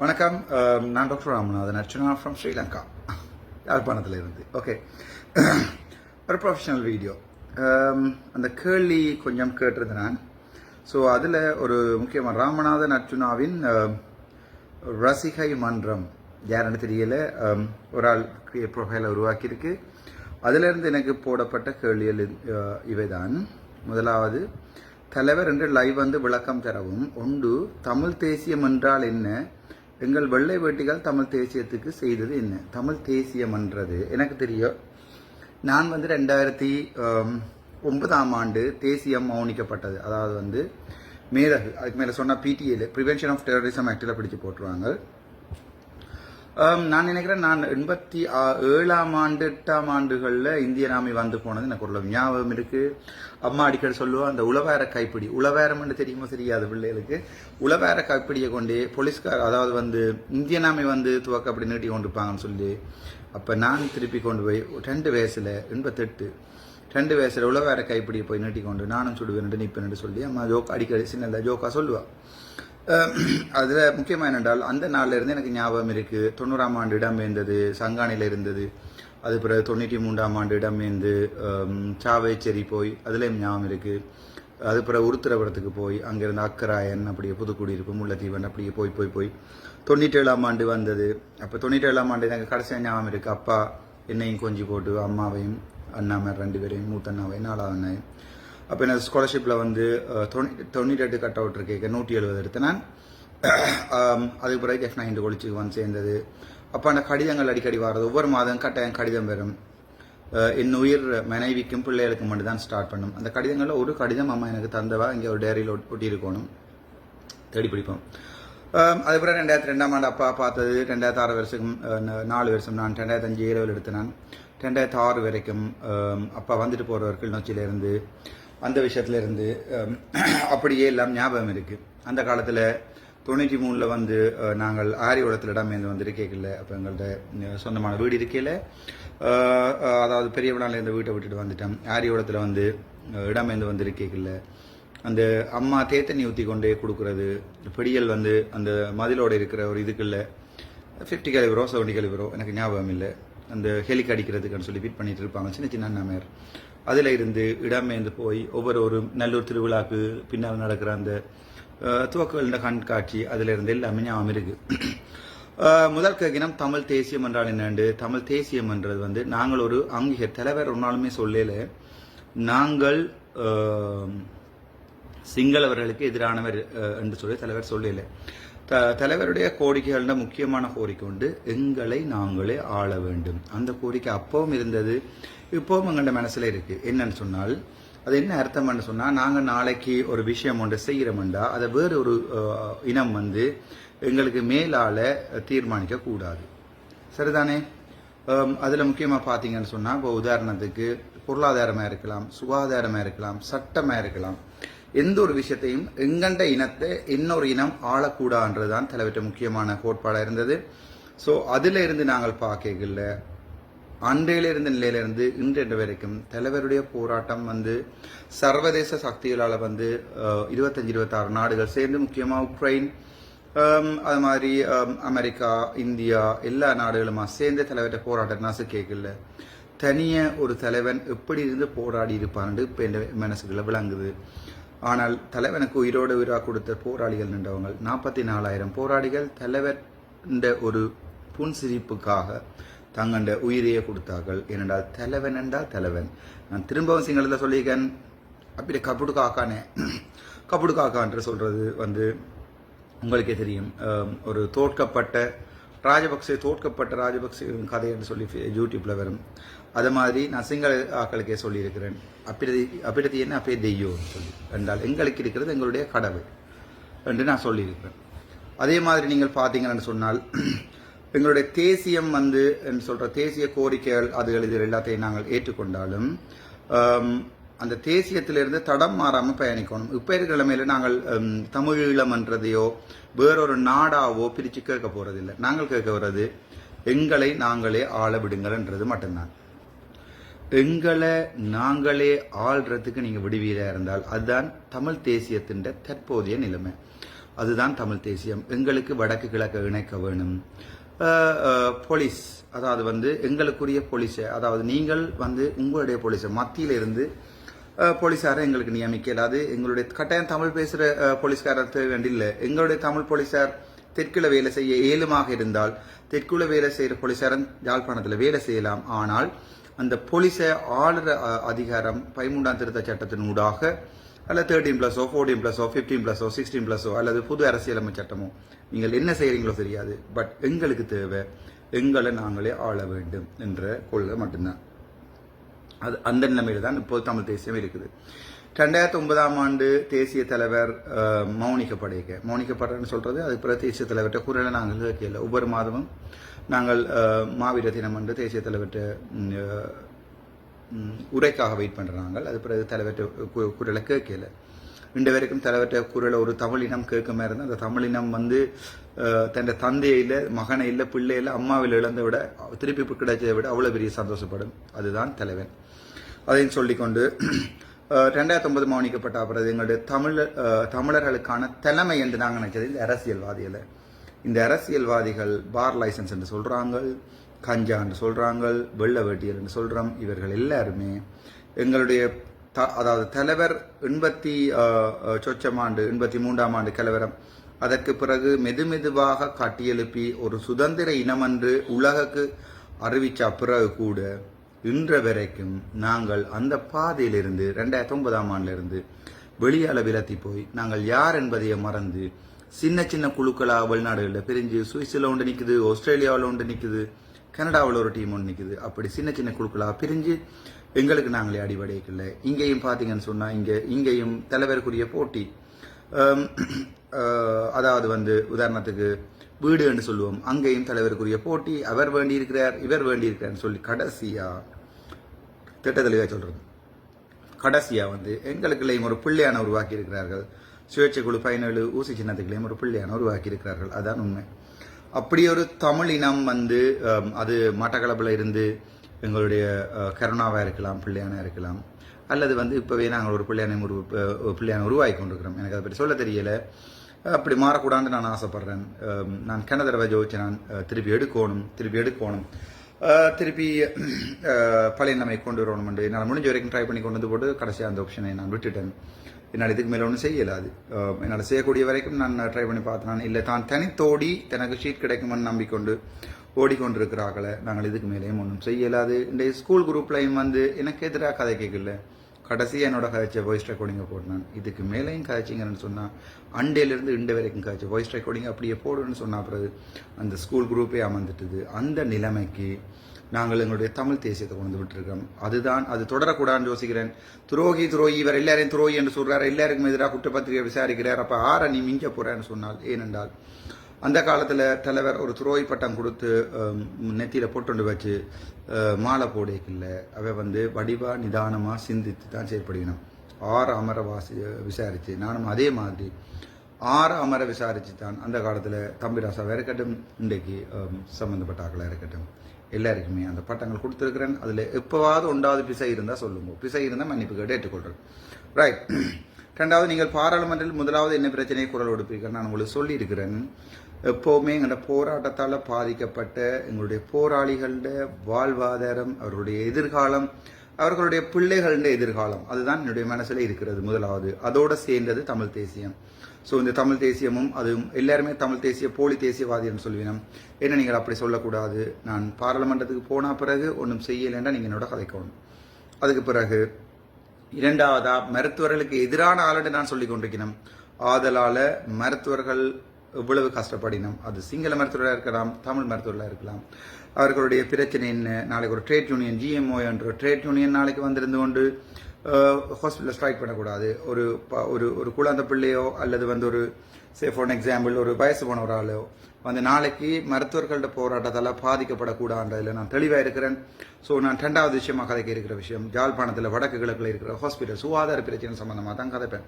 வணக்கம். நான் doctor Ramanathan Archana from Sri Lanka. யாழ்ப்பாணத்தில் இருந்து ஓகே ஒரு ப்ரொஃபஷனல் வீடியோ அந்த கேள்வி கொஞ்சம் கேட்டிருந்தேன் நான். ஸோ அதில் ஒரு முக்கியமாக ராமநாதன் அர்ச்சுனாவின் ரசிகை மன்றம். யாருன்னு தெரியல. ஒரு ஆள் ப்ரொஃபைலை உருவாக்கியிருக்கு. அதிலிருந்து எனக்கு போடப்பட்ட கேள்விகள் இவை தான் முதலாவது தலைவர் என்று லைவ் வந்து விளக்கம் தரவும். ஒன்று தமிழ் தேசியம் என்றால் என்ன? எங்கள் வெள்ளை வேட்டிகள் தமிழ் தேசியத்துக்கு செய்தது என்ன? தமிழ் தேசியம் என்றது எனக்கு தெரியும் நான் வந்து ரெண்டாயிரத்தி ஒன்பதாம் ஆண்டு தேசியம் மௌனிக்கப்பட்டது. அதாவது வந்து மேதகு அதுக்கு மேலே சொன்ன பிடிஏல ப்ரிவென்ஷன் ஆஃப் டெரரிசம் ஆக்டில் பிடிச்சு போட்டுருவாங்க. Um, நான் நினைக்கிறேன் நான் எண்பத்தி ஆ- ஏழாம் ஆண்டு எட்டாம் ஆண்டுகளில் இந்திய நாமி வந்து போனது. எனக்கு ஒரு ஞாபகம் இருக்கு. அம்மா அடிக்கடி சொல்லுவோம் அந்த உளவேர கைப்பிடி. உளவேரம்னு தெரியுமோ தெரியாது பிள்ளைகளுக்கு. உளவேர கைப்பிடியை கொண்டு போலீஸ்கார் அதாவது வந்து இந்திய நாமி வந்து துவக்க அப்படி நீட்டி இருப்பாங்கன்னு சொல்லி அப்போ நான் திருப்பி கொண்டு போய் ரெண்டு வயசில் எண்பத்தெட்டு ரெண்டு வயசில் உளவேர கைப்பிடியை போய் நீட்டி கொண்டு நானும் சுடுவேன் நிற்பேன் சொல்லி அம்மா ஜோக் அடிக்கடி சின்ன ஜோக்கா சொல்லுவாள் அதில் முக்கியமாக என்னென்றால் அந்த நாளில் இருந்து எனக்கு ஞாபகம் இருக்குது தொண்ணூறாம் ஆண்டு இடம்பெயர்ந்தது சங்கானியில் இருந்தது. அது பிறகு தொண்ணூற்றி மூன்றாம் ஆண்டு இடம்பெயர்ந்து ஆம், சாவேச்சேரி போய் அதுலேயும் ஞாபகம் இருக்குது அது பிறகு உருத்திரபுரத்துக்கு போய் அங்கேருந்து அக்கராயன் அப்படியே புதுக்குடியிருப்பு முல்லைத்தீவன் அப்படியே போய் போய் போய். தொண்ணூற்றி ஏழாம் ஆண்டு வந்தது. அப்போ தொண்ணூற்றி ஏழாம் ஆண்டு எனக்கு கடைசியாக ஞாபகம் இருக்குது அப்பா என்னையும் கொஞ்சி போட்டு அம்மாவையும் அண்ணாமார் ரெண்டு பேரையும் மூத்த அண்ணாவையும் நாலாவது அண்ணாவையும் அப்போ எனது ஸ்காலர்ஷிப்பில் வந்து தொண்ணூ- தொண்ணூற்றி எட்டு கட் அவுட் இருக்கேன் நூற்றி எழுபது எடுத்தேன் நான். அதுக்கு பிறகு எஃப் நைன் கொலிச்சுக்கு வந்து சேர்ந்தது. அப்போ அந்த கடிதங்கள் அடிக்கடி வர்றது. ஒவ்வொரு மாதம் கட்டாயம் கடிதம் வரும். என் உயிர் மனைவிக்கும் பிள்ளைகளுக்கும் மட்டும் தான் ஸ்டார்ட் பண்ணும். அந்த கடிதங்களில் ஒரு கடிதம் அம்மா எனக்கு தந்தவா இங்கே ஒரு டேரியில் ஒட்டி இருக்கணும் தேடி பிடிப்போம். அதுக்கப்புறம் ரெண்டாயிரத்தி ரெண்டாம் ஆண்டு அப்பா பார்த்தது. ரெண்டாயிரத்தி ஆறு வருஷம் நாலு வருஷம் நான் ரெண்டாயிரத்தி அஞ்சு ஏழு எடுத்து நான். ரெண்டாயிரத்தி ஆறு வரைக்கும் அப்பா வந்துட்டு போகிறவர் கிளிநொச்சியிலேருந்து அந்த விஷயத்துல இருந்து அப்படியே எல்லாம் ஞாபகம் இருக்கு. அந்த காலத்தில் தொண்ணூற்றி மூணில் வந்து நாங்கள் ஆரியோடத்தில் இடமேந்து வந்து இருக்கேக்கல அப்போ எங்கள்கிட்ட சொந்தமான வீடு இருக்கையில் அதாவது பெரிய இருந்த வீட்டை விட்டுட்டு வந்துட்டேன் ஆரியோடத்தில் வந்து இடமேந்து வந்து இருக்கேக்கல அந்த அம்மா தேத்தண்ணி ஊற்றி கொண்டே கொடுக்கறது பிடியல் வந்து அந்த மதிலோட இருக்கிற ஒரு இதுக்குள்ள ஃபிஃப்டி கலிவரோ செவன்டி கலிவரோ எனக்கு ஞாபகம் இல்லை. அந்த ஹெலிக் அடிக்கிறதுக்குன்னு சொல்லி ஃபிட் பண்ணிட்டு இருப்பாங்க. சின்ன சின்ன அண்ணாமையர் அதில் இருந்து இடமேந்து போய் ஒவ்வொரு ஒரு நல்லூர் திருவிழாக்கு பின்னால் நடக்கிற அந்த அஹ், கண்காட்சி அதில் இருந்து எல்லாமே ஞாபகம் இருக்கு. முதல் கேட்கினம் தமிழ் தேசியம் என்றால் என்னண்டு? தமிழ் தேசியம் என்றது வந்து நாங்கள் ஒரு அங்கீக தலைவர் ஒன்றாலுமே சொல்லல. நாங்கள் சிங்களவர்களுக்கு எதிரானவர் என்று சொல்லி தலைவர் சொல்லல. த தலைவருடைய கோரிக்கைகளில் முக்கியமான கோரிக்கை உண்டு. எங்களை நாங்களே ஆள வேண்டும். அந்த கோரிக்கை அப்பவும் இருந்தது. இப்போவும் எங்கள்ட மனசில் இருக்குது என்னன்னு சொன்னால் அது என்ன அர்த்தம்னு சொன்னால் நாங்கள் நாளைக்கு ஒரு விஷயம் ஒன்று செய்கிறோம்டா அதை வேறு ஒரு இனம் வந்து எங்களுக்கு மேலால் தீர்மானிக்க கூடாது. சரிதானே? அதில் முக்கியமாக பார்த்தீங்கன்னு சொன்னால் இப்போ உதாரணத்துக்கு பொருளாதாரமாக இருக்கலாம் சுகாதாரமாக இருக்கலாம் சட்டமாக இருக்கலாம். எந்த ஒரு விஷயத்தையும் எங்கண்ட இனத்தை இன்னொரு இனம் ஆளக்கூடாதுன்றதுதான் தலைவற்ற முக்கியமான கோட்பாடாக இருந்தது. ஸோ அதில் இருந்து நாங்கள் பார்க்கல அன்றையில இருந்த நிலையிலிருந்து இன்று வரைக்கும் தலைவருடைய போராட்டம் வந்து சர்வதேச சக்திகளால் வந்து இருபத்தஞ்சு இருபத்தாறு நாடுகள் சேர்ந்து முக்கியமாக உக்ரைன் அது மாதிரி அமெரிக்கா இந்தியா எல்லா நாடுகளுமா சேர்ந்து தலைவர்கிட்ட போராட்டம் நாசு கேட்கல. தனிய ஒரு தலைவன் எப்படி இருந்து போராடி இருப்பான்னு இப்போ என் மனசுக்குள்ள விளங்குது. ஆனால் தலைவனுக்கு உயிரோடு உயிராக கொடுத்த போராளிகள் நின்றவங்க நாற்பத்தி நாலாயிரம் போராளிகள் தலைவர் ஒரு புன்சிரிப்புக்காக தங்கண்ட உயிரையே கொடுத்தார்கள். ஏனென்றால் தலைவன் என்றால் தலைவன். நான் திரும்பவும் சிங்களத்தில் சொல்லியிருக்கேன். அப்படி கபுடு காக்கானே கபுடு காக்கான்ற சொல்கிறது வந்து உங்களுக்கே தெரியும். ஒரு தோற்கப்பட்ட ராஜபக்சே தோற்கப்பட்ட ராஜபக்சே கதை என்று சொல்லி யூடியூப்பில் வரும். அது மாதிரி நான் சிங்கள ஆக்களுக்கே சொல்லியிருக்கிறேன். அப்பிரதி அப்பிரதி என்ன? அப்பே தெய்யோன்னு சொல்லி. என்றால் எங்களுக்கு இருக்கிறது எங்களுடைய கடவுள் என்று நான் சொல்லியிருக்கிறேன். அதே மாதிரி நீங்கள் பார்த்தீங்கன்னு சொன்னால் எங்களுடைய தேசியம் வந்து என்று சொல்ற தேசிய கோரிக்கைகள் அதுகள் இது எல்லாத்தையும் நாங்கள் ஏற்றுக்கொண்டாலும் அந்த தேசியத்திலிருந்து தடம் மாறாம பயணிக்கணும். இப்போ இருக்கிற நாங்கள் ஹம், தமிழீழம் என்றதையோ வேறொரு நாடாவோ பிரிச்சு கேட்க போறதில்லை. நாங்கள் கேட்க வர்றது எங்களை நாங்களே ஆள விடுங்கள்ன்றது மட்டும்தான். எங்களை நாங்களே ஆள்றதுக்கு நீங்க விடுவீராக இருந்தால் அதுதான் தமிழ் தேசியத்தின் தற்போதைய நிலைமை. அதுதான் தமிழ் தேசியம். எங்களுக்கு வடக்கு கிழக்கு இணைக்க வேணும். போலீஸ் அதாவது வந்து எங்களுக்குரிய போலீஸை அதாவது நீங்கள் வந்து உங்களுடைய போலீஸை மத்தியில் இருந்து போலீஸாரை எங்களுக்கு நியமிக்க இயலாது. எங்களுடைய கட்டாயம் தமிழ் பேசுகிற போலீஸ்காரர் தேவை வேண்டியில்லை எங்களுடைய தமிழ் போலீஸார் தெற்குல வேலை செய்ய ஏலுமாக இருந்தால் தெற்குல வேலை செய்கிற போலீஸாரன் யாழ்ப்பாணத்தில் வேலை செய்யலாம். ஆனால் அந்த போலீஸை ஆளுற அதிகாரம் பதிமூன்றாம் திருத்த சட்டத்தின் ஊடாக அல்லது தேர்ட்டீன் ப்ளஸோ ஃபோர்டீன் ப்ளஸோ ஃபிஃப்டீன் ப்ளஸோ சிக்ஸ்டீன் ப்ளஸோ அல்லது புது அரசியலமைப்பு சட்டமோ நீங்கள் என்ன செய்கிறீங்களோ தெரியாது. பட் எங்களுக்கு தேவை எங்களை நாங்களே ஆள வேண்டும் என்ற கொள்கை மட்டும்தான். அது அந்த நிலைமையில் தான் இப்போது தமிழ் தேசியம் இருக்குது. ரெண்டாயிரத்தி ஒன்பதாம் ஆண்டு தேசிய தலைவர் அஹ், மௌனிக்கப்படைக்க சொல்கிறது சொல்றது அது பிறகு தேசிய தலைவர்கிட்ட குரலை நாங்கள் கேட்கல. ஒவ்வொரு மாதமும் நாங்கள் மாவீர தினம் என்று தேசிய தலைவர்கிட்ட உரைக்காக வெயிட் பண்ணுறாங்க அது பிறகு தலைவர்கிட்ட கு- குரலை கேட்கல. இன்று வரைக்கும் தலைவர்கிட்ட குரலை ஒரு தமிழினம் கேட்காம இருந்தால் அந்த தமிழினம் வந்து அஹ், தன் தந்தையில மகனை பிள்ளை இல்லை அம்மாவில் இழந்த விட திருப்பி கிடைச்சதை விட அவ்வளோ பெரிய சந்தோஷப்படும். அதுதான் தலைவன். அதையும் சொல்லிக்கொண்டு ரெண்டாயிரத்தி ஒன்பது மௌனிக்கப்பட்ட அப்புறம் எங்களுடைய தமிழ் தமிழர்களுக்கான தலைமை என்று நாங்கள் நினைச்சது இந்த அரசியல்வாதிகளை. இந்த அரசியல்வாதிகள் பார் லைசன்ஸ் என்று சொல்கிறாங்க கஞ்சா என்று சொல்றாங்க வெள்ள வேட்டியர் என்று இவர்கள் எல்லாருமே எங்களுடைய த- அதாவது தலைவர் எண்பத்தி சொச்சம் ஆண்டு எண்பத்தி மூன்றாம் ஆண்டு கலவரம். அதற்கு பிறகு மெதுமெதுவாக கட்டியெழுப்பி ஒரு சுதந்திர இனம் என்று உலகுக்கு அறிவிச்ச பிறகு கூட இன்ற வரைக்கும் நாங்கள் அந்த பாதையிலிருந்து ரெண்டாயிரத்தி ஒன்பதாம் ஆண்டிலிருந்து வெளியால விலத்தி போய் நாங்கள் யார் என்பதையே மறந்து சின்ன சின்ன குழுக்களாக வெளிநாடுகளில் பிரிஞ்சு சுவிஸில் நிற்குது ஆஸ்திரேலியாவில் ஒன்று நிற்குது கனடாவில் ஒரு டீம் ஒன்று நிற்குது அப்படி சின்ன சின்ன குழுக்களாக பிரிஞ்சு எங்களுக்கு நாங்களே அடிபடைக்கல இங்கேயும் பார்த்தீங்கன்னு சொன்னால் இங்கே இங்கேயும் தலைவருக்குரிய போட்டி. அதாவது வந்து உதாரணத்துக்கு வீடு என்று சொல்லுவோம். அங்கேயும் தலைவருக்குரிய போட்டி. அவர் வேண்டியிருக்கிறார் இவர் வேண்டியிருக்கிறார்னு சொல்லி கடைசியாக திட்டத்தெளிவாக சொல்கிறது கடைசியாக வந்து எங்களுக்குள்ளேயும் ஒரு பிள்ளையான உருவாக்கி இருக்கிறார்கள் சுயேட்சை குழு பதினேழு ஊசி சின்னத்துக்குள்ளேயும் ஒரு பிள்ளையான உருவாக்கி இருக்கிறார்கள் அதான் உண்மை. அப்படி ஒரு தமிழ் இனம் வந்து அது மட்டக்களப்பில் இருந்து எங்களுடைய கருணாவாக இருக்கலாம் பிள்ளையானா இருக்கலாம் அல்லது வந்து இப்போவே நாங்கள் ஒரு பிள்ளையானை உரு பிள்ளையான உருவாக்கி கொண்டிருக்கிறோம். எனக்கு அதை பற்றி சொல்ல தெரியலை. அப்படி மாறக்கூடாதுன்னு நான் ஆசைப்பட்றேன். நான் கன தடவை ஜோதிச்சு நான் திருப்பி எடுக்கணும் திருப்பி எடுக்கணும். திருப்பி பழைய நம்மை கொண்டு வரணும் என்னால் முடிஞ்ச வரைக்கும் ட்ரை பண்ணி கொண்டு வந்து போட்டு கடைசியாக அந்த ஆப்ஷனை நான் விட்டுட்டேன். என்னால் இதுக்கு மேலே ஒன்றும் செய்யலாது. என்னால் செய்யக்கூடிய வரைக்கும் நான் ட்ரை பண்ணி பார்த்தேன் இல்லை தான் தனித்தோடி தனக்கு ஷீட் கிடைக்குமென்னு நம்பிக்கொண்டு ஓடிக்கொண்டிருக்கிறார்களே நாங்கள் இதுக்கு மேலேயும் ஒன்றும் செய்யலாது. இந்த ஸ்கூல் குரூப்லையும் வந்து எனக்கு எதிராக கதை கேட்கல. கடைசியாக என்னோட கதைச்ச வாய்ஸ் ரெக்கார்டிங்கை போட்டினான் இதுக்கு மேலேயும் கதைச்சிங்கன்னு சொன்னால் அண்டேலேருந்து இண்டு வரைக்கும் கதைச்ச வாய்ஸ் ரெக்கார்டிங் அப்படியே போடுன்னு சொன்னால் பிறகு அந்த ஸ்கூல் குரூப்பே அமர்ந்துட்டுது. அந்த நிலைமைக்கு நாங்கள் எங்களுடைய தமிழ் தேசியத்தை கொண்டு விட்டுருக்கோம் அதுதான் அது தொடரக்கூடாதுன்னு யோசிக்கிறேன். துரோகி துரோகி இவர் எல்லாரையும் துரோகி என்று சொல்கிறார் எல்லாருக்கும் எதிராக குற்றப்பத்திரிகை விசாரிக்கிறார். அப்போ ஆற நீ மிஞ்ச போகிறேன்னு சொன்னால் ஏனென்றால் அந்த காலத்தில் தலைவர் ஒரு துரோகி பட்டம் கொடுத்து நெத்தியில் நெத்தியில போட்டுண்டு வச்சு மாலை போடைக்கில்ல. அவ வந்து வடிவாக நிதானமாக சிந்தித்து தான் செயற்படுகினோம் ஆறு அமர வாசி விசாரித்து நானும் அதே மாதிரி ஆறு அமர விசாரித்து தான் அந்த காலத்தில் தம்பிராசாவாக இருக்கட்டும் இன்றைக்கு சம்மந்தப்பட்ட ஆக்களாக இருக்கட்டும். எல்லாருக்குமே அந்த பட்டங்கள் கொடுத்துருக்குறேன். அதில் எப்போவாவது ஒன்றாவது பிசை இருந்தால் சொல்லுங்க. பிசை இருந்தால் மன்னிப்பு கேட்டு ஏற்றுக்கொள்கிறேன் ரைட் ரெண்டாவது நீங்கள் பாராளுமன்றத்தில் முதலாவது என்ன பிரச்சனையை குரல் கொடுப்பீர்கள்? நான் உங்களுக்கு சொல்லியிருக்கிறேன். எப்போவுமே எங்களோட போராட்டத்தால் பாதிக்கப்பட்ட எங்களுடைய போராளிகளோட வாழ்வாதாரம் அவர்களுடைய எதிர்காலம் அவர்களுடைய பிள்ளைகளுடைய எதிர்காலம் அதுதான் என்னுடைய மனசில் இருக்கிறது முதலாவது. அதோடு சேர்ந்தது தமிழ் தேசியம். ஸோ இந்த தமிழ் தேசியமும் அதுவும் எல்லாருமே தமிழ் தேசிய போலி தேசியவாதின்னு சொல்லுவினம் என்ன நீங்கள் அப்படி சொல்லக்கூடாது? நான் பாராளுமன்றத்துக்கு போன பிறகு ஒன்றும் செய்யலைன்னா நீங்கள் என்னோட கதைக்கணும். அதுக்கு பிறகு இரண்டாவதா மருத்துவர்களுக்கு எதிரான ஆளுன்னு நான் சொல்லிக் கொண்டிருக்கிறேன். ஆதலால் மருத்துவர்கள் எவ்வளவு கஷ்டப்படினோம். அது சிங்கள மருத்துவராக இருக்கலாம் தமிழ் மருத்துவராக இருக்கலாம். அவர்களுடைய பிரச்சனை என்ன? நாளைக்கு ஒரு ட்ரேட் யூனியன் ஜிஎம்ஓ என்ற ட்ரேட் யூனியன் நாளைக்கு வந்திருந்து கொண்டு ஹாஸ்பிட்டலில் ஸ்ட்ரைக் பண்ணக்கூடாது. ஒரு ப- ஒரு ஒரு குழந்தை பிள்ளையோ அல்லது வந்து ஒரு சே ஃபார் எக்ஸாம்பிள் ஒரு வயசு போன ஒரு ஆளோ வந்து நாளைக்கு மருத்துவர்கள்ட்ட போராட்டத்தால் பாதிக்கப்படக்கூடாதுன்றதில் நான் தெளிவாக இருக்கிறேன். ஸோ நான் ரெண்டாவது விஷயமா கதைக்க இருக்கிற விஷயம் ஜாழ்ப்பாணத்தில் வடக்கு கிழக்கில் இருக்கிற ஹாஸ்பிட்டல் சுகாதார பிரச்சனை சம்மந்தமாக தான் கதைப்பேன்.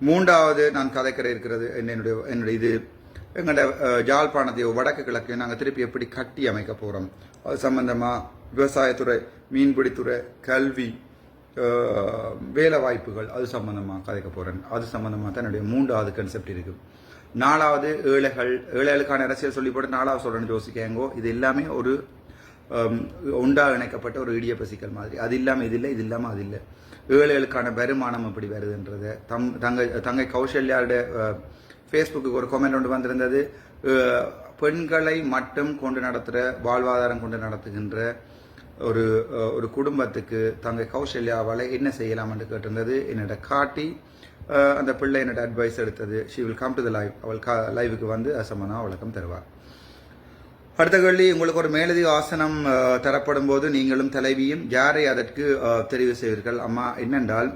மூன்றாவது நான் கதைக்கிற இருக்கிறது என்னுடைய என்னுடைய இது எங்களோட ஜாழ்ப்பாணத்தையோ வடக்கு கிழக்கையோ நாங்கள் திருப்பி எப்படி கட்டி அமைக்க போகிறோம் அது சம்பந்தமாக விவசாயத்துறை மீன்பிடித்துறை கல்வி வேலை வாய்ப்புகள் அது சம்மந்தமாக கதைக்க போகிறேன் அது சம்மந்தமாக தான் என்னுடைய மூன்றாவது கன்செப்ட் இருக்குது நாலாவது ஏழைகள் ஏழைகளுக்கான அரசியல் சொல்லி போட்டு நாலாவது சொல்கிறேன்னு யோசிக்கேங்கோ இது எல்லாமே ஒரு ஹம், இணைக்கப்பட்ட ஒரு இடிய பசிக்கல் மாதிரி. அது இல்லாமல் இது இல்லை இது இல்லாமல் அது இல்லை. ஏழைகளுக்கான வருமானம் எப்படி வருதுன்றது தம் தங்கை தங்கை கௌசல்யாவோட ஃபேஸ்புக்கு ஒரு கமெண்ட் ஒன்று வந்திருந்தது. பெண்களை மட்டும் கொண்டு நடத்துகிற வாழ்வாதாரம் கொண்டு நடத்துகின்ற ஒரு ஒரு குடும்பத்துக்கு தங்கை கௌசல்யாவால் என்ன செய்யலாம்னு கேட்டிருந்தது. என்னோட காட்டி அந்த பிள்ளை என்னோட அட்வைஸ் எடுத்தது. She will come to the live அவள் கா லைவுக்கு வந்து அசமனா விளக்கம் தருவார் அடுத்த கேள்வி உங்களுக்கு ஒரு மேலதிக ஆசனம் தரப்படும் போது நீங்களும் தலைவியும் யாரை அதற்கு தெரிவு செய்வீர்கள்? அம்மா என்னென்றால்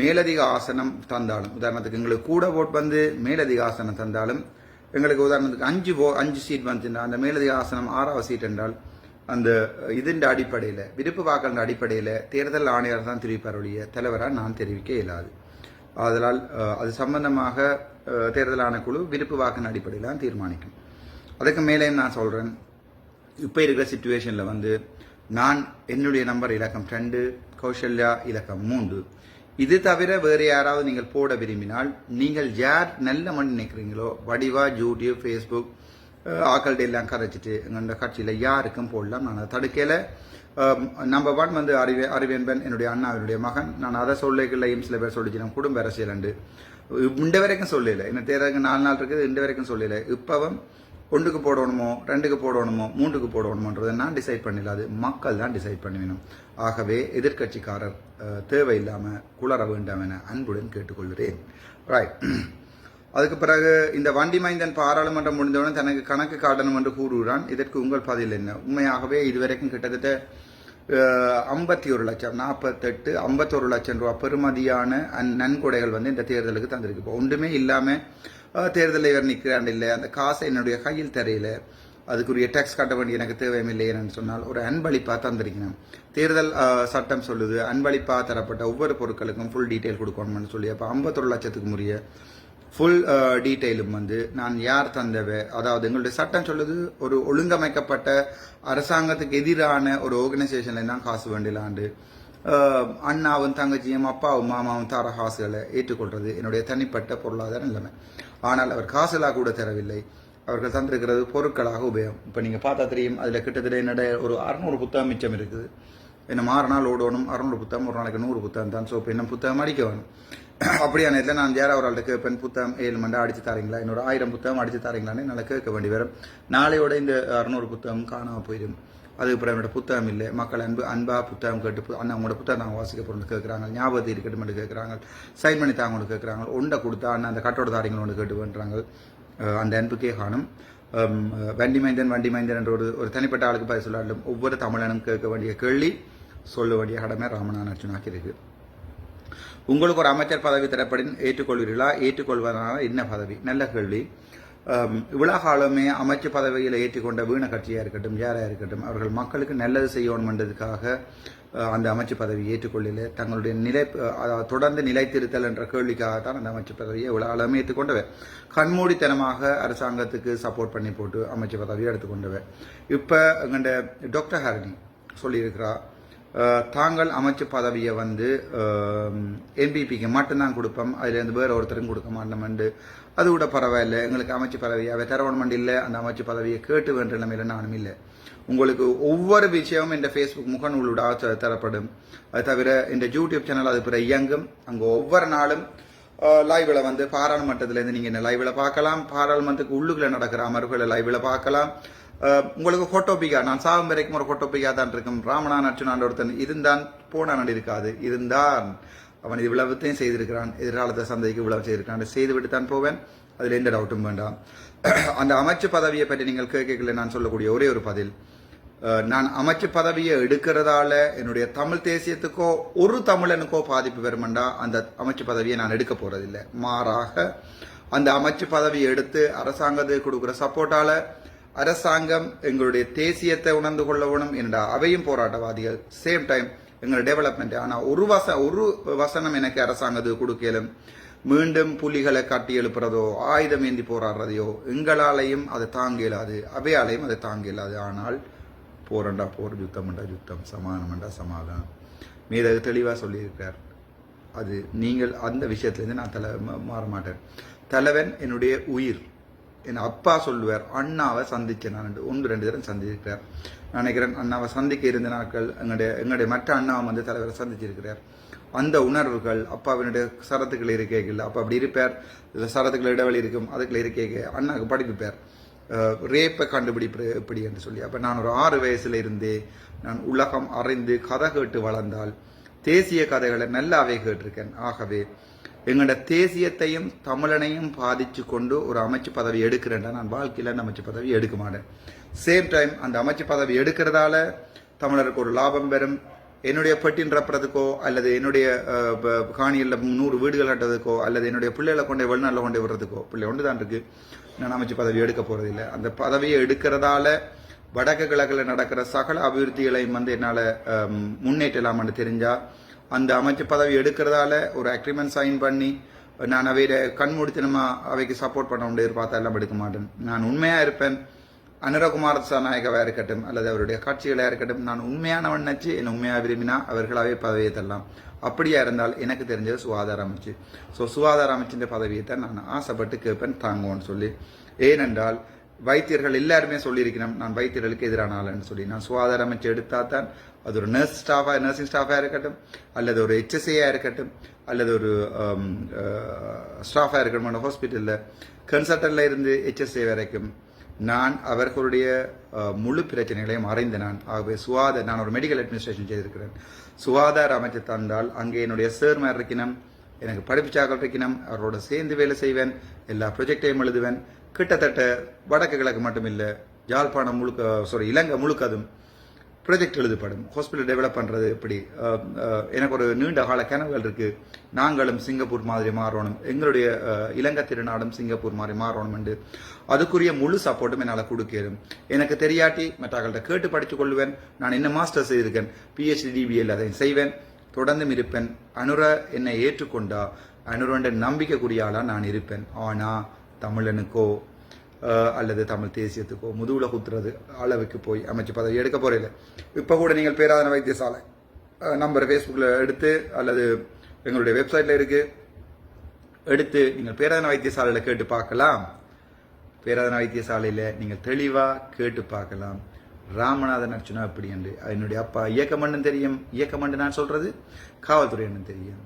மேலதிக ஆசனம் தந்தாலும் உதாரணத்துக்கு எங்களுக்கு கூட போட் வந்து மேலதிக ஆசனம் தந்தாலும் எங்களுக்கு உதாரணத்துக்கு அஞ்சு போ அஞ்சு சீட் வந்துச்சுன்னா அந்த மேலதிக ஆசனம் ஆறாவது சீட் என்றால் அந்த இதன் அடிப்படையில் விருப்பு வாக்களின் அடிப்படையில் தேர்தல் ஆணையர் தான் தெரிவிப்பார் ஒழிய தலைவராக நான் தெரிவிக்க இயலாது. அதனால் அது சம்பந்தமாக தேர்தல் ஆணைக்குழு விருப்பு வாக்கின் அடிப்படையில் தான் தீர்மானிக்கும். அதுக்கு மேலேயும் நான் சொல்கிறேன் இப்போ இருக்கிற சுச்சுவேஷனில் வந்து நான் என்னுடைய நம்பர் இலக்கம் ரெண்டு கௌசல்யா இலக்கம் மூன்று. இது தவிர வேறு யாராவது நீங்கள் போட விரும்பினால் நீங்கள் யார் நல்ல மண் நினைக்கிறீங்களோ வடிவா யூடியூப் ஃபேஸ்புக் ஆக்கள்கிட்ட எல்லாம் கரைச்சிட்டு எங்களோட கட்சியில் யாருக்கும் போடலாம். நான் அதை தடுக்கல. நம்பர் ஒன் வந்து அறிவே அறிவேன்பன் என்னுடைய அண்ணாவினுடைய மகன். நான் அதை சொல்லைகளையும் சில பேர் சொல்லிச்சு குடும்ப அரசியல் இந்த வரைக்கும் சொல்லலை. என்ன தேர்தலுக்கு நாலு நாள் இருக்குது இந்த வரைக்கும் சொல்லலை. இப்பவும் ஒன்றுக்கு போடணுமோ ரெண்டுக்கு போடணுமோ மூன்றுக்கு போடணுமோன்றதை நான் டிசைட் பண்ணல. அது மக்கள் தான் டிசைட் பண்ணுவேணும் ஆகவே எதிர்க்கட்சிக்காரர் தேவையில்லாமல் குளற வேண்டாம் என அன்புடன் கேட்டுக்கொள்கிறேன். ரைட் அதுக்கு பிறகு இந்த வண்டி மைந்தன் பாராளுமன்றம் முடிந்தவுடன் தனக்கு கணக்கு காட்டணும் என்று கூறுகிறான். இதற்கு உங்கள் பதில் என்ன? உண்மையாகவே இதுவரைக்கும் கிட்டத்தட்ட ஐம்பத்தி ஒரு லட்சம் நாற்பத்தெட்டு ஐம்பத்தொரு லட்சம் ரூபா பெறுமதியான அந் நன்கொடைகள் வந்து இந்த தேர்தலுக்கு தந்திருக்கு. இப்போ ஒன்றுமே இல்லாமல் தேர்தலில் இவர் நிற்கிறான் இல்லை அந்த காசை என்னுடைய கையில் தெரியல அதுக்குரிய டேக்ஸ் கட்ட வேண்டிய எனக்கு தேவையில்லை என்று சொன்னால் ஒரு அன்பளிப்பாக தந்திருக்கணும் தேர்தல் சட்டம் சொல்லுது அன்பளிப்பாக தரப்பட்ட ஒவ்வொரு பொருட்களுக்கும் ஃபுல் டீட்டெயில் கொடுக்கணும்னு சொல்லி அப்போ ஐம்பத்தொரு லட்சத்துக்கு முறைய ஃபுல் டீட்டெயிலும் uh, வந்து நான் யார் தந்தவை? அதாவது எங்களுடைய சட்டம் சொல்லுது ஒரு ஒழுங்கமைக்கப்பட்ட அரசாங்கத்துக்கு எதிரான ஒரு ஆர்கனைசேஷன்ல தான் காசு வேண்டிலாண்டு. அண்ணாவும் தங்கச்சியும் அப்பாவும் மாமாவும் தர காசுகளை ஏற்றுக்கொள்றது என்னுடைய தனிப்பட்ட பொருளாதார நிலைமை. ஆனால் அவர் காசுலாம் கூட தரவில்லை. அவர்கள் தந்திருக்கிறது பொருட்களாக உபயோகம். இப்போ நீங்கள் பார்த்தா தெரியும் அதில் கிட்டத்தட்ட என்னோட ஒரு அறநூறு புத்தகம் மிச்சம் இருக்குது. என்ன ஆறு நாள் ஓடணும் அறுநூறு புத்தகம் ஒரு நாளைக்கு நூறு புத்தகம் தான். ஸோ இப்போ என்ன புத்தகம் அடிக்க வேணும்? அப்படியான இதில் நான் யாராவது ஒரு ஆள்கிட்ட கேட்பேன் புத்தகம் ஏழு மண்டா அடிச்சு தரீங்களா? இன்னொரு ஆயிரம் புத்தகம் அடிச்சு தரீங்களான்னு நல்லா கேட்க வேண்டி வரும். நாளையோட இந்த அறுநூறு புத்தகம் காணாமல் போயிடும். அதுக்கப்புறம் என்னோட புத்தகம் இல்லை. மக்கள் அன்பு அன்பா புத்தகம் கேட்டு அண்ணா உங்களோட புத்தகம் நாங்கள் வாசிக்க போகிறோம்னு கேட்குறாங்க ஞாபகத்தை இருக்கட்டும் கேட்குறாங்க சைன் பண்ணி தாங்கன்னு கேட்குறாங்க ஒண்டை கொடுத்தா அண்ணா அந்த கட்டோட தாரிங்களோட கேட்டு பண்ணுறாங்க அந்த அன்புக்கே காணும். வண்டி மைந்தன் வண்டி மைந்தன் என்ற ஒரு ஒரு தனிப்பட்ட ஆளுக்கு பதில் சொல்லாலும் ஒவ்வொரு தமிழனும் கேட்க வேண்டிய கேள்வி சொல்ல வேண்டிய கடமை ராமநாதன் அர்ஜுனாக்கு இருக்குது உங்களுக்கு ஒரு அமைச்சர் பதவி தரப்படின் ஏற்றுக்கொள்வீர்களா ஏற்றுக்கொள்வதனால என்ன பதவி? நல்ல கேள்வி. அம், காலமே அமைச்சு பதவியில் ஏற்றுக்கொண்ட வீண கட்சியாக இருக்கட்டும் யாராக இருக்கட்டும் அவர்கள் மக்களுக்கு நல்லது செய்யணும்ன்றதுக்காக அந்த அமைச்சு பதவி ஏற்றுக்கொள்ளல. தங்களுடைய நிலை அதாவது தொடர்ந்து நிலைத்திருத்தல் என்ற கேள்விக்காகத்தான் அந்த அமைச்சு பதவியை இவ்வளவு காலமே ஏற்றுக்கொண்டவர் கண்மூடித்தனமாக அரசாங்கத்துக்கு சப்போர்ட் பண்ணி போட்டு அமைச்சு பதவியை எடுத்துக்கொண்டவர் இப்போ எங்கள்கிட்ட டாக்டர் ஹரணி சொல்லியிருக்கிறா தாங்கள் அமைச்சு பதவியை வந்து எம்பிபிக்கு மட்டும்தான் கொடுப்போம். அதுலேருந்து வேற ஒருத்தரும் கொடுக்க மாட்டோம்ண்டு. அது கூட பரவாயில்லை. எங்களுக்கு அமைச்சு பதவி அவை தரவணும் இல்லை. அந்த அமைச்சு பதவியை கேட்டு வேண்ட நிலைமையில நானும் இல்லை. உங்களுக்கு ஒவ்வொரு விஷயமும் இந்த ஃபேஸ்புக் முகநூலூடாக தரப்படும். அது தவிர இந்த யூடியூப் சேனல் அது பிற இயங்கும். அங்கே ஒவ்வொரு நாளும் லைவில் வந்து பாராளுமன்றத்திலேருந்து நீங்கள் இந்த லைவில் பார்க்கலாம். பாராளுமன்றத்துக்கு உள்ளுக்குள்ள நடக்கிற அமர்வுகளை லைவில் பார்க்கலாம். உங்களுக்கு ஹோட்டோபிகா நான் சாகும் வரைக்கும் ஒரு ஹோட்டோபிகா தான் இருக்கும். ராமநாதன் அர்ச்சுனான் ஒருத்தன் இருந்தான் போனான் இருக்காது. இருந்தான். அவன் இது இவ்வளவுத்தையும் செய்திருக்கிறான். எதிர்காலத்தை சந்தைக்கு இவ்வளவு செய்திருக்கான் செய்துவிட்டு தான் போவேன். அதில் எந்த டவுட்டும் வேண்டாம். அந்த அமைச்சு பதவியை பற்றி நீங்கள் கேட்கல நான் சொல்லக்கூடிய ஒரே ஒரு பதில். நான் அமைச்சு பதவியை எடுக்கிறதால என்னுடைய தமிழ் தேசியத்துக்கோ ஒரு தமிழனுக்கோ பாதிப்பு வருமெண்டா அந்த அமைச்சு பதவியை நான் எடுக்க போறதில்லை. மாறாக அந்த அமைச்சு பதவியை எடுத்து அரசாங்கத்துக்கு கொடுக்குற சப்போர்ட்டால அரசாங்கம் எங்களுடைய தேசியத்தை உணர்ந்து கொள்ளவனும் என்ற அவையும் போராட்டவாதிகள். சேம் டைம் எங்கள் டெவலப்மெண்ட் ஆனால் ஒரு வச ஒரு வசனம் எனக்கு அரசாங்கத்துக்கு கொடுக்கலும். மீண்டும் புலிகளை கட்டி எழுப்புறதோ ஆயுதம் ஏந்தி போராடுறதையோ எங்களாலையும் அதை தாங்க இயலாது. அவையாலையும் அதை தாங்க இயலாது. ஆனால் போரண்டா போர் யுத்தம்ண்டா யுத்தம் சமாதானம்ண்டா சமாதானம். மீதகு தெளிவாக சொல்லியிருக்கிறார். அது நீங்கள் அந்த விஷயத்துலேருந்து நான் தலை மாற மாட்டேன் தலைவன் என்னுடைய உயிர். என் அப்பா சொல்லுவார் அண்ணாவை சந்திக்க நான் ரெண்டு- ஒன்று ரெண்டு தரம் சந்திச்சிருக்கிறார். நினைக்கிறேன் அண்ணாவை சந்திக்க இருந்த நாட்கள் எங்களுடைய எங்களுடைய மற்ற அண்ணாவை வந்து தலைவரை சந்திச்சிருக்கிறார். அந்த உணர்வுகள் அப்பாவினுடைய சரத்துக்கள் இருக்கைகள் அப்பா அப்படி இருப்பார். இதுல சரத்துக்கள் இடைவெளி இருக்கும். அதுக்குள்ள இருக்கேக்க அண்ணாவுக்கு படிப்பிப்பார் ரேப்பை கண்டுபிடிப்பு எப்படி என்று சொல்லி. அப்போ நான் ஒரு ஆறு வயசுல இருந்தே நான் உலகம் அறிந்து கதை கேட்டு வளர்ந்தால் தேசிய கதைகளை நல்லாவே கேட்டிருக்கேன். ஆகவே எங்களோட தேசியத்தையும் தமிழனையும் பாதிச்சு கொண்டு ஒரு அமைச்சு பதவி எடுக்கிறேன்டா. நான் வாழ்க்கையில் அந்த அமைச்சு பதவி எடுக்க மாட்டேன். சேம் டைம் அந்த அமைச்சு பதவி எடுக்கிறதால தமிழருக்கு ஒரு லாபம் பெறும். என்னுடைய பெட்டின் ரப்புறதுக்கோ அல்லது என்னுடைய ப- காணியில் நூறு வீடுகள் கட்டுறதுக்கோ அல்லது என்னுடைய பிள்ளைகளை கொண்டே வெளிநாட்டில் கொண்டே விடுறதுக்கோ பிள்ளை ஒன்று தான் இருக்கு. நான் அமைச்சு பதவி எடுக்க போகிறதில்ல அந்த பதவியை எடுக்கிறதால வடக்கு கிழக்கில் நடக்கிற சகல அபிவிருத்திகளையும் வந்து என்னால் முன்னேற்றலாம்னு தெரிஞ்சால் அந்த அமைச்சு பதவி எடுக்கிறதால ஒரு அக்ரிமெண்ட் சைன் பண்ணி நான் அவையோட கண் முடித்தனமாக அவைக்கு சப்போர்ட் பண்ண உண்டு பார்த்தா எல்லாம் எடுக்க மாட்டேன். நான் உண்மையாக இருப்பேன். அனுரகுமார் நாயகவா இருக்கட்டும் அல்லது அவருடைய காட்சிகளாக இருக்கட்டும் நான் உண்மையானவன் நினைச்சு என்னை உண்மையாக விரும்பினா அவர்களாவே பதவியை தரலாம். அப்படியா இருந்தால் எனக்கு தெரிஞ்சது சுகாதார அமைச்சு. ஸோ சுகாதார அமைச்சின் பதவியை தான் நான் ஆசைப்பட்டு கேட்பேன் தாங்குவோன்னு சொல்லி. ஏனென்றால் வைத்தியர்கள் எல்லாருமே சொல்லியிருக்கிறோம் நான் வைத்தியர்களுக்கு எதிரான ஆளுன்னு சொல்லி. நான் சுகாதார அமைச்சு எடுத்தா தான் அது ஒரு நர்ஸ் ஸ்டாஃபாக நர்சிங் ஸ்டாஃபாக இருக்கட்டும் அல்லது ஒரு ஹெச்எஸ்ஏயா இருக்கட்டும் அல்லது ஒரு um, uh, ஸ்டாஃபாக இருக்கட்டும் ஹாஸ்பிட்டலில் கன்சல்டன்ட்ல இருந்து ஹெச்எஸ்ஏ வரைக்கும் நான் அவர்களுடைய uh, முழு பிரச்சனைகளையும் அறிந்து நான் ஆகவே சுகாதார நான் ஒரு மெடிக்கல் அட்மினிஸ்ட்ரேஷன் செய்திருக்கிறேன். சுகாதார அமைச்சு தந்தால் அங்கே என்னுடைய சேர்மார் இருக்கணும் எனக்கு படிப்பிச்சாக்கள் இருக்கணும் அவரோட சேர்ந்து வேலை செய்வேன் எல்லா ப்ரொஜெக்டையும் எழுதுவேன். கிட்டத்தட்ட வடக்கு கிழக்கு மட்டும் இல்லை யாழ்ப்பாணம் முழுக்க சாரி இலங்கை முழுக்கதும் ப்ராஜெக்ட் எழுதப்படும். ஹாஸ்பிட்டல் டெவலப் பண்ணுறது எப்படி? எனக்கு ஒரு நீண்ட கால கனவுகள் இருக்குது நாங்களும் சிங்கப்பூர் மாதிரி மாறணும். எங்களுடைய இலங்கை திருநாடும் சிங்கப்பூர் மாதிரி மாறணும் என்று அதுக்குரிய முழு சப்போர்ட்டும் என்னால் கொடுக்கணும் எனக்கு தெரியாட்டி மற்றவர்கள்ட்ட கேட்டு படித்து கொள்வேன். நான் என்ன மாஸ்டர் செய்திருக்கேன் பிஹெச்டி டிபிஎல் அதை செய்வேன். தொடர்ந்தும் இருப்பேன். அனுர என்னை ஏற்றுக்கொண்டா. அனுரண்ட நம்பிக்கைக்குரியாளாக நான் இருப்பேன். ஆனா தமிழனுக்கோ அல்லது தமிழ் தேசியத்துக்கோ முதுகில் குத்துறது அளவுக்கு போய் அமைச்சு பதவி எடுக்க போறதில்ல இப்போ கூட நீங்கள் பேராதன வைத்தியசாலை நம்பர் ஃபேஸ்புக்கில் எடுத்து அல்லது எங்களுடைய வெப்சைட்டில் இருக்குது எடுத்து நீங்கள் பேராதன வைத்தியசாலையில் கேட்டு பார்க்கலாம். பேராதன வைத்தியசாலையில் நீங்கள் தெளிவாக கேட்டு பார்க்கலாம். ராமநாதன் அர்ச்சனா அப்படி என்று என்னுடைய அப்பா இயக்கமண்ணும் தெரியும். இயக்கமண்டு நான் சொல்றது? காவல்துறைன்னு தெரியும்.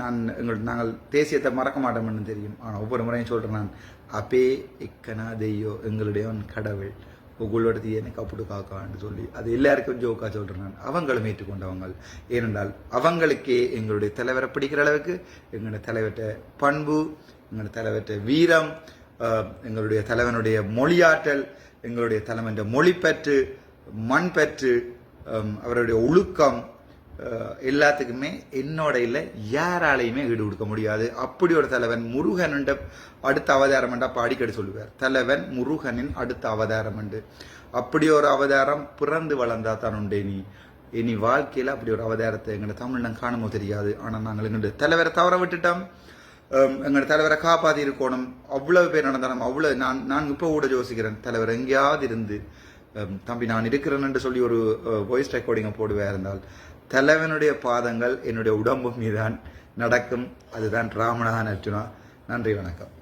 நான் எங்கள் நாங்கள் தேசியத்தை மறக்க மாட்டோம்னு தெரியும். ஆனால் ஒவ்வொரு முறையும் சொல்கிறேன் நான் அப்பே இக்கனா தெய்யோ எங்களுடையவன் கடவுள் உங்களோட எனக்கு அப்படி காக்கான்னு சொல்லி. அது எல்லாருக்கும் ஜோக்கா சொல்கிறேன் நான். அவங்களும் ஏற்றுக்கொண்டவங்க. ஏனென்றால் அவங்களுக்கே எங்களுடைய தலைவரை பிடிக்கிற அளவுக்கு எங்களுடைய தலைவர்கிட்ட பண்பு எங்களுடைய தலைவர்கிட்ட வீரம் எங்களுடைய தலைவனுடைய மொழியாற்றல் எங்களுடைய தலைவனுடைய மொழிப்பற்று மண்பற்று அவருடைய ஒழுக்கம் எல்லாத்துக்குமே என்னோட இல்லை யாராலையுமே ஈடு கொடுக்க முடியாது. அப்படி ஒரு தலைவன் முருகன் அடுத்த அவதாரம் என்றா அடிக்கடி சொல்லுவார். தலைவன் முருகனின் அடுத்த அவதாரம் என்று. அப்படி ஒரு அவதாரம் பிறந்து வளர்ந்தா தான் உண்டே நீ இனி வாழ்க்கையில் அப்படி ஒரு அவதாரத்தை எங்களோட தமிழ்நாடு காணமோ தெரியாது. ஆனால் நாங்கள் எங்களுடைய தலைவரை தவற விட்டுட்டோம். எங்களோட தலைவரை காப்பாத்தி இருக்கணும் அவ்வளவு பேர் நடந்தாலும் அவ்வளவு நான் நான் இப்போ கூட யோசிக்கிறேன். தலைவர் எங்கேயாவது இருந்து தம்பி நான் இருக்கிறேன் என்று சொல்லி ஒரு வாய்ஸ் ரெக்கார்டிங்கை போடுவேன் இருந்தால் தலைவனுடைய பாதங்கள் என்னுடைய உடம்பு மீதான் நடக்கும். அதுதான் ராமநாதன் அர்ஜுனா. நன்றி வணக்கம்.